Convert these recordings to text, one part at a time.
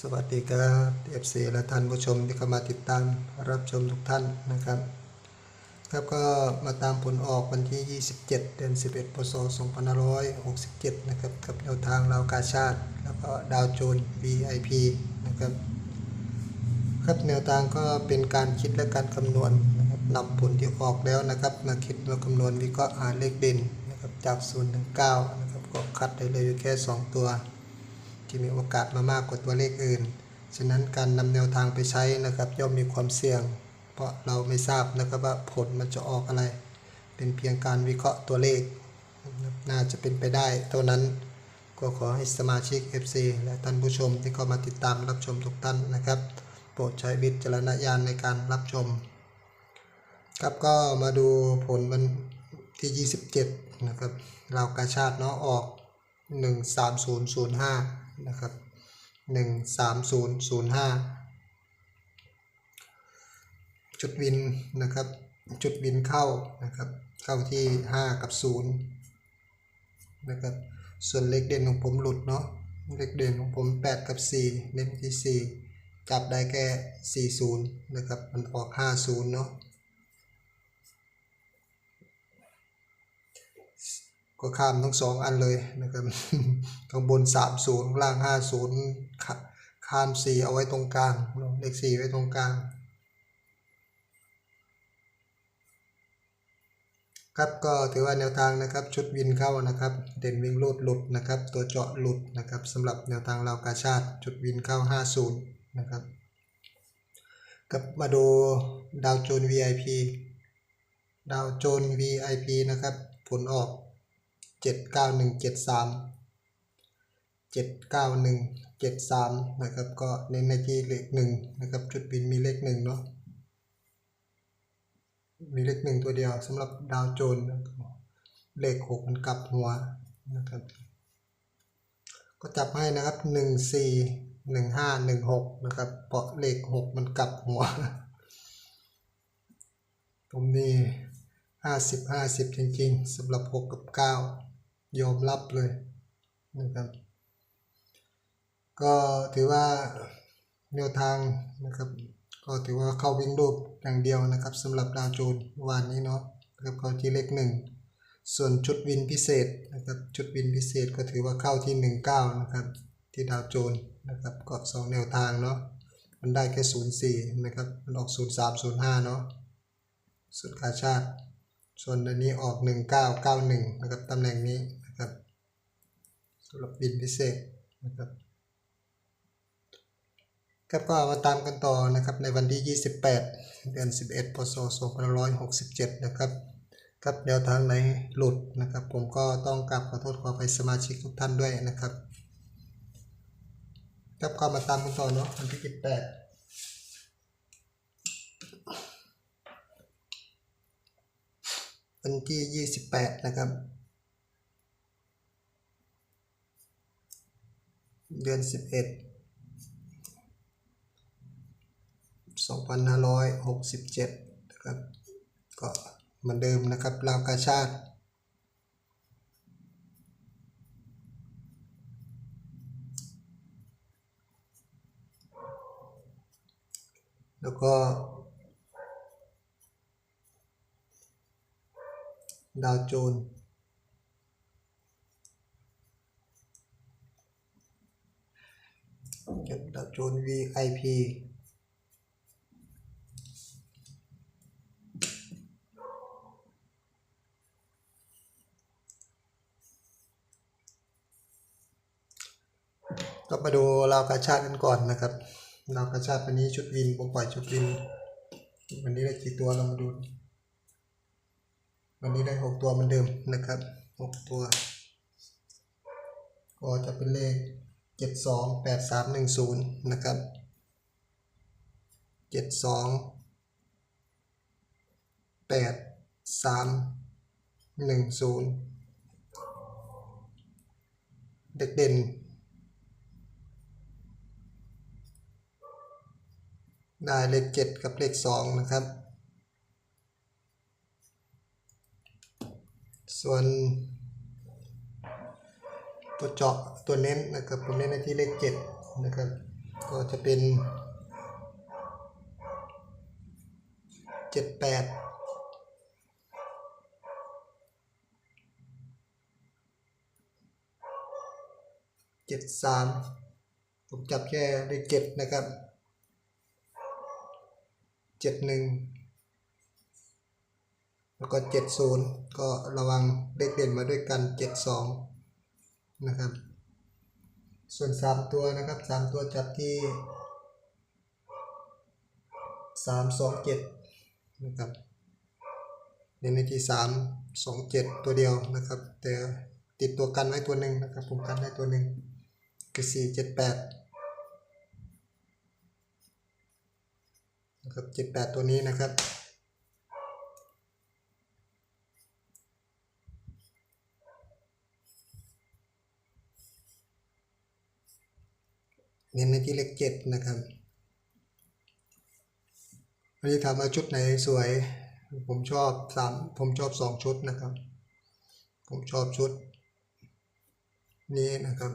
สวัสดีครับ FC และท่านผู้ชมที่เข้ามาติดตามรับชมทุกท่านนะครับ ครับก็มาตามผลออกวันที่ 27 เดือน 11 พศ 2567 นะครับ กับแนวทางราวกาชาติ แล้วก็ดาวโจน VIP นะครับ ครับแนวทางก็เป็นการคิดและการคำนวณนะครับนำผลที่ออกแล้วนะครับ มาคิดมาคำนวณวิเคราะห์หาเลขเด่นนะครับจาก 0 ถึง 9 นะครับก็คัดได้เลยอยู่แค่ 2 ตัว ที่มีโอกาสมามากกว่าตัวเลขอื่น ฉะนั้นการนำแนวทางไปใช้นะครับ ย่อมมีความเสี่ยง เพราะเราไม่ทราบนะครับว่าผลมันจะออกอะไร เป็นเพียงการวิเคราะห์ตัวเลข น่าจะเป็นไปได้เท่านั้นก็ขอให้สมาชิก FC และท่านผู้ชมที่เข้ามาติดตามรับชมทุกท่านนะครับ โปรดใช้วิจารณญาณในการรับชม ครับก็มาดูผลวันที่ 27 นะครับ เราวกาชาติเนาะออก 13005 นะครับ13005จุดวินนะครับจุดวินเข้านะครับเข้าที่ 5 กับ0นะครับส่วนเลขเด่นของผมหลุดเนาะเลขเด่นของผม 8 กับ 4เน้นที่ 4 จับได้แค่40นะครับมันออก 50เนาะ ก็ข้ามทั้งสองอันเลยนะครับข้างบน 30 ข้างล่าง 50ขข้าม 4 เอาไว้ตรงกลางเนาะเลข4ไว้ตรงกลางครับก็ถือว่าแนวทางนะครับชุดวินเข้านะครับ เด่นวิ่งลูดหลุดนะครับ ตัวเจาะหลุดนะครับสำหรับแนวทางเราวกาชาติจุดวินเข้า 50 นะครับกับมาดูดาวโจน VIP ดาวโจน VIP นะครับ ผลออก 79173 79173นะครับก็เน้นในที่เลขหนึ่งนะครับจุดวินมีเลขหนึ่งเนาะมีเลขหนึ่งตัวเดียวสำหรับดาวโจนส์นะครับเลขหกมันกลับหัวนะครับก็จับให้นะครับหนึ่งสี่หนึ่งห้าหนึ่งหกนะครับเพราะเลขหกมันกลับหัว ผมนี่ห้าสิบห้าสิบจริงๆสำหรับหกกับเก้า ยอมรับเลยนะครับ ก็ถือว่าแนวทางนะครับ ก็ถือว่าเข้าวิ่งรูปอย่างเดียวนะครับสำหรับดาวโจนส์วันนี้เนาะนะครับเข้าที่เลขหนึ่งส่วนชุดวินพิเศษนะครับชุดวินพิเศษก็ถือว่าเข้าที่หนึ่งเก้านะครับ ที่ดาวโจนส์นะครับก็สองแนวทางเนาะมันได้แค่ศูนย์สี่นะครับ มันออกศูนย์สามศูนย์ห้าเนาะสุดคาชาติ ส่วนอันนี้ออกหนึ่งเก้าเก้าหนึ่งนะครับตำแหน่งนี้นำหรับวินพิเศษนะครับครับก็มาตามกันต่อนะครับในวันที่ 28 เดือน 11 พศ 2567 นะครับครับแนวทางไหนหลุดนะครับ ผมก็ต้องกราบขอโทษขอไปสมาชิกทุกท่านด้วยนะครับครับก็มาตามกันต่อเนาะวันที่28วันที่ 28 นะครับ เดือน11 2567นะครับ ก็เหมือนเดิมนะครับลาวกาชาติแล้วก็ ดาวโจนส์ กับดาวโจน VIP ก็มาดูราวกาชาติกันก่อนนะครับราวกาชาติวันนี้ชุดวินผมปล่อยชุดวิน วันนี้ได้กี่ตัวเรามาดู วันนี้ได้หกตัวเหมือนเดิมนะครับหกตัว ก็จะเป็นเลข เจ็ดสองแปดสามหนึ่งศูนย์นะครับเจ็ดสองแปดสามหนึ่งศูนย์เด็กเด่น ได้เลขเจ็ดกับเลขสองนะครับ ส่วน ตัวเจาะตัวเน้นนะครับผมเน้นในที่เลขเจ็ดนะครับก็ก็จะเป็นเจ็ดแปดเจ็ดสามผมจับแค่เลขเจ็ดนะครับเจ็ดหนึ่งแล้วก็เจ็ดศูนย์ก็ระวังเลขเด่นมาด้วยกันเจ็ดสอง นะครับ ส่วนสามตัวนะครับสามตัวจับที่สามสองเจ็ดนะครับเน้นในที่สามสองเจ็ดตัวเดียวนะครับ แต่ติดตัวกันไว้ตัวหนึ่งนะครับ ผมกันไว้ตัวหนึ่งคือสี่เจ็ดแปดนะครับเจ็ดแปดตัวนี้นะครับ เน้นในที่เลขเจ็ดนะครับวันนี้ถามว่าชุดไหนสวย ผมชอบสามผมชอบสองชุดนะครับ ผมชอบชุด นี้นะครับ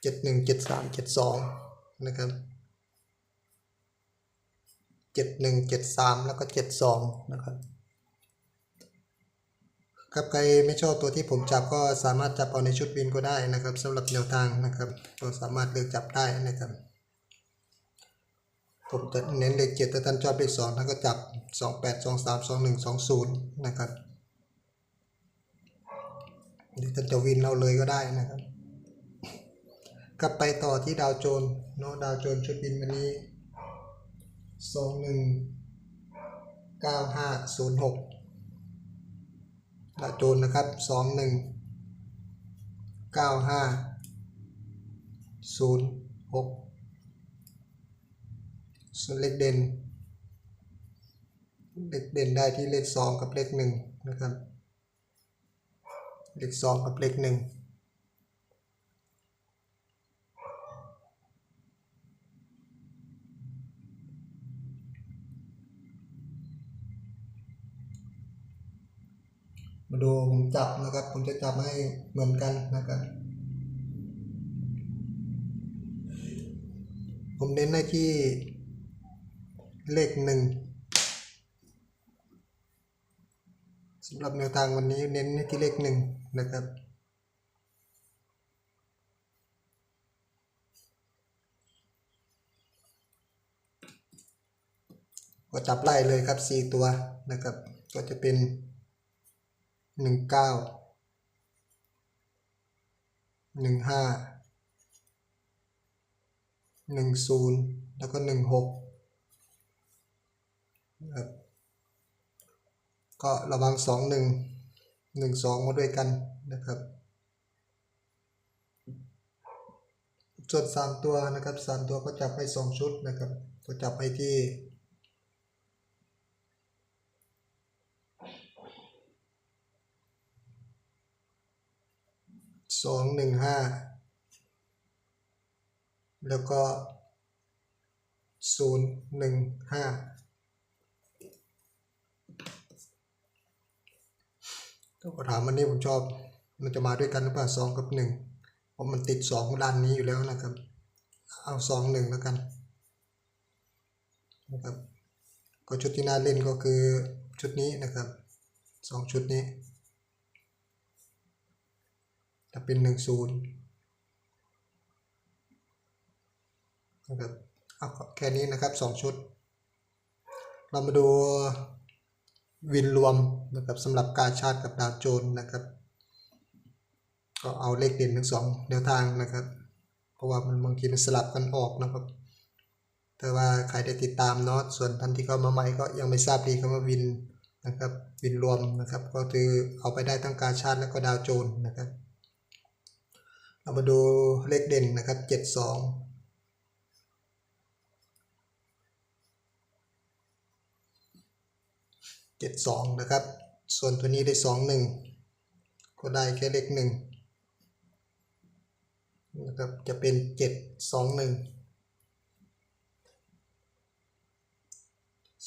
เจ็ดหนึ่งเจ็ดสามเจ็ดสองนะครับเจ็ดหนึ่งเจ็ดสามแล้วก็เจ็ดสองนะครับ ครับใครไม่ชอบตัวที่ผมจับก็สามารถจับเอาในชุดบินก็ได้นะครับสำหรับแนวทางนะครับก็สามารถเลือกจับได้นะครับ ผมจะเน้นเลขเจ็ดถ้าท่านชอบเลขสองท่านก็จับสองแปดสองสามสองหนึ่งสองศูนย์นะครับหรือท่านจะวินเอาเลยก็ได้นะครับ กลับไปต่อที่ดาวโจนเนาะดาวโจนชุดบินวันนี้สองหนึ่งเก้าห้าศูนย์หก ดาวโจนนะครับสองหนึ่งเก้าห้าศูนย์หกส่วนเลขเด่น เลขเด่นได้ที่เลขสองกับเลขหนึ่งนะครับ เลขสองกับเลขหนึ่ง มาดูผมจับนะครับ ผมจะจับให้เหมือนกันนะครับ ผมเน้นในที่เลขหนึ่งสำหรับแนวทางวันนี้เน้นในที่เลขหนึ่งนะครับก็จับไล่เลยครับสี่ตัวนะครับ ก็จะเป็น หนึ่งเก้าหนึ่งห้าหนึ่งศูนย์แล้วก็หนึ่งหกก็ระวังสองหนึ่งหนึ่งสองมาด้วยกันนะครับ ส่วนสามตัวนะครับสามตัวก็จับไปสองชุดนะครับ ก็จับไปที่ สองหนึ่งห้าแล้วก็ศูนย์หนึ่งห้าก็ถามวันนี้ผมชอบมันจะมาด้วยกันหรือเปล่าสองกับหนึ่งเพราะมันติดสองด้านนี้อยู่แล้วนะครับ เอาสองหนึ่งแล้วกันนะครับก็ชุดที่น่าเล่นก็คือชุดนี้นะครับสองชุดนี้ จะเป็นหนึ่งศูนย์นะครับเอาแค่นี้นะครับสองชุด เรามาดูวินรวมนะครับสำหรับการชาติกับดาวโจนนะครับ ก็เอาเลขเด่นทั้งสองแนวทางนะครับ เพราะว่ามันบางทีมันสลับกันออกนะครับแต่ว่าใครได้ติดตามเนาะส่วนท่านที่เข้ามาใหม่ก็ยังไม่ทราบดีคำว่าวินนะครับวินรวมนะครับ ก็คือเอาไปได้ทั้งการชาติและก็ดาวโจนนะครับ เรามาดูเลขเด่นนะครับเจ็ดสองเจ็ดสองนะครับ ส่วนตัวนี้ได้สองหนึ่งก็ได้แค่เลขหนึ่งนะครับจะเป็นเจ็ดสองหนึ่ง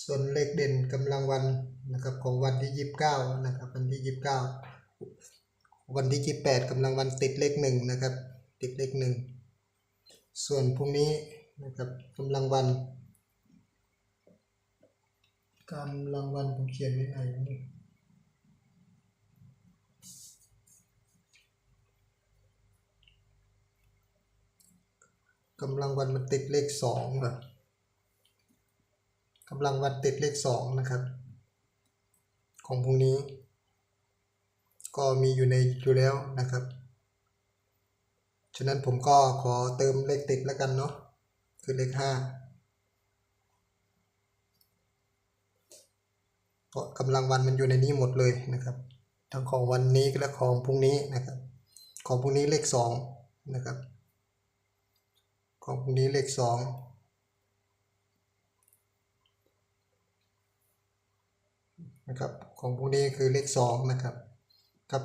ส่วนเลขเด่นกำลังวันนะครับของวันที่ยี่สิบเก้านะครับวันที่ยี่สิบเก้า วันที่ 28กำลังวันติดเลขหนึ่งนะครับ ติดเลขหนึ่งส่วนพรุ่งนี้นะครับกำลังวันกำลังวันผมเขียนไว้ไหนนี่กำลังวันมันติดเลขสองครับกำลังวันติดเลขสองนะครับ ของพรุ่งนี้ ก็มีอยู่ในอยู่แล้วนะครับ ฉะนั้นผมก็ขอเติมเลขติดแล้วกันเนาะคือเลขห้าเพราะกำลังวันมันอยู่ในนี้หมดเลยนะครับ ทั้งของวันนี้และของพรุ่งนี้นะครับ ของพรุ่งนี้เลขสองนะครับ ของพรุ่งนี้เลขสองนะครับของพรุ่งนี้คือเลขสองนะครับ ครับ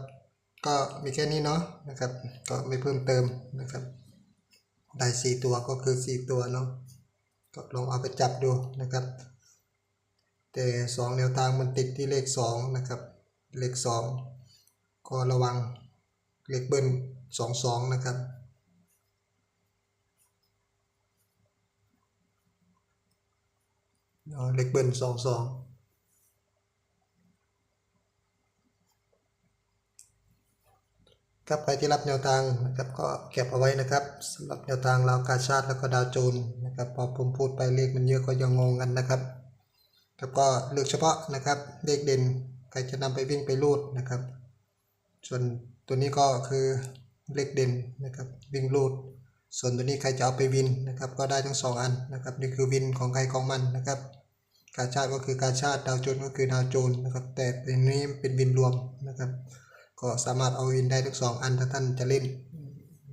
ก็มีแค่นี้เนาะนะครับ ก็ไม่เพิ่มเติมนะครับได้สี่ตัวก็คือสี่ตัวเนาะก็ลองเอาไปจับดูนะครับ แต่สองแนวทางมันติดที่เลขสองนะครับ เลขสองก็ระวังเลขเบิ้ลสองสองนะครับเลขเบิ้ลสองสอง ครับใครที่รับแนวทางนะครับก็เก็บเอาไว้นะครับสำหรับแนวทางลาวกาชาติแล้วก็ดาวโจนนะครับพอผมพูดไปเลขมันเยอะก็ยังงงกันนะครับ แล้วก็เลือกเฉพาะนะครับเลขเด่นใครจะนำไปวิ่งไปรูดนะครับ ส่วนตัวนี้ก็คือเลขเด่นนะครับวิ่งรูด ส่วนตัวนี้ใครจะเอาไปวินนะครับก็ได้ทั้งสองอันนะครับนี่คือวินของใครของมันนะครับกาชาติก็คือกาชาติดาวโจนก็คือดาวโจนนะครับแต่เป็นนี้เป็นวินรวมนะครับ ก็สามารถเอาวินได้ทั้งสองอันถ้าท่านจะเล่น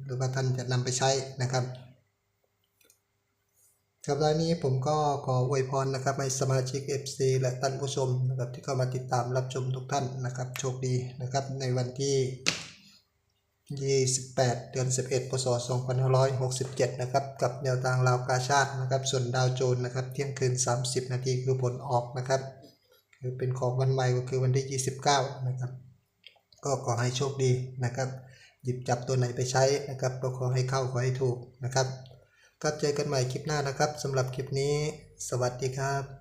หรือว่าท่านจะนำไปใช้นะครับครับตอนนี้ผมก็ขออวยพรนะครับให้สมาชิก FC และท่านผู้ชมนะครับที่เข้ามาติดตามรับชมทุกท่านนะครับโชคดีนะครับในวันที่ 28 เดือน 11 พศ 2567 นะครับกับแนวทางลาวกาชาตินะครับส่วนดาวโจนนะครับเที่ยงคืน 30 นาทีคือผลออกนะครับ คือเป็นของวันใหม่ก็คือวันที่ 29 นะครับ ก็ขอให้โชคดีนะครับ หยิบจับตัวไหนไปใช้นะครับก็ขอให้เข้าขอให้ถูกนะครับ ก็เจอกันใหม่คลิปหน้านะครับสำหรับคลิปนี้ สวัสดีครับ